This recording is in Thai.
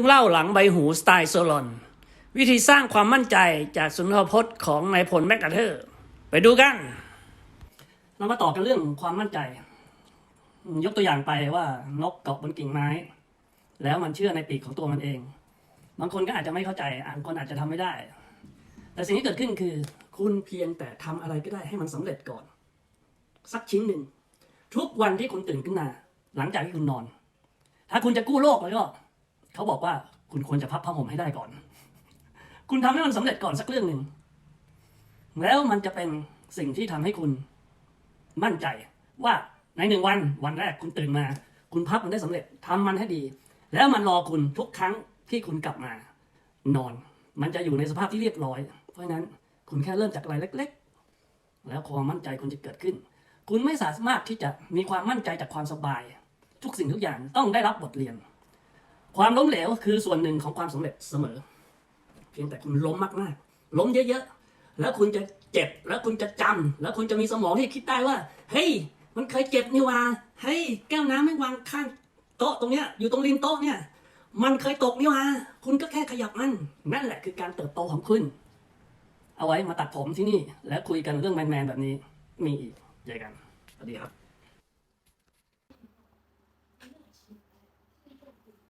รื่งเล่าหลังใบหูสไตล์โซลอน วิธีสร้างความมั่นใจจากสุนทรพจน์ของนายพลแมกกาเทอร์ ไปดูกัน เรามาต่อกันเรื่องความมั่นใจ ยกตัวอย่างไปว่านกเกาะบนกิ่งไม้ แล้วมันเชื่อในปีกของตัวมันเอง บางคนก็อาจจะไม่เข้าใจบางคนอาจจะทำไม่ได้ แต่สิ่งที่เกิดขึ้นคือ คุณเพียงแต่ทำอะไรก็ได้ให้มันสำเร็จก่อน สักชิ้นหนึ่งทุกวันที่คุณตื่นขึ้นมาหลังจากที่คุณนอน ถ้าคุณจะกู้โลกแล้วก็ เขาบอกว่าคุณควรจะพับผ้าห่มให้ได้ก่อน คุณทำให้มันสำเร็จก่อนสักเรื่องหนึ่ง แล้วมันจะเป็นสิ่งที่ทำให้คุณมั่นใจว่าในหนึ่งวันวันแรกคุณตื่นมา คุณพับมันได้สำเร็จทำมันให้ดี แล้วมันรอคุณทุกครั้งที่คุณกลับมา นอน มันจะอยู่ในสภาพที่เรียบร้อย เพราะฉะนั้นคุณแค่เริ่มจากอะไรเล็ก ๆ แล้วความมั่นใจคุณจะเกิดขึ้น คุณไม่สามารถที่จะมีความมั่นใจจากความสบาย ทุกสิ่งทุกอย่างต้องได้รับบทเรียน ความล้มเหลวคือส่วนหนึ่งของความสำเร็จเสมอ เพียงแต่คุณล้มมากๆ ล้มเยอะๆ แล้วคุณจะเจ็บ แล้วคุณจะจำแล้วคุณจะมีสมองที่คิดได้ว่า เฮ้ย มันเคยเจ็บนี่ว่า เฮ้ย แก้วน้ำไม่วางข้างโต๊ะตรงเนี้ย อยู่ตรงริมโต๊ะเนี่ย มันเคยตกนี่ว่า คุณก็แค่ขยับมัน นั่นแหละคือการเติบโตของคุณ เอาไว้มาตัดผมที่นี่ แล้วคุยกันเรื่องแมนๆแบบนี้ มีอีก เจอกัน สวัสดีครับ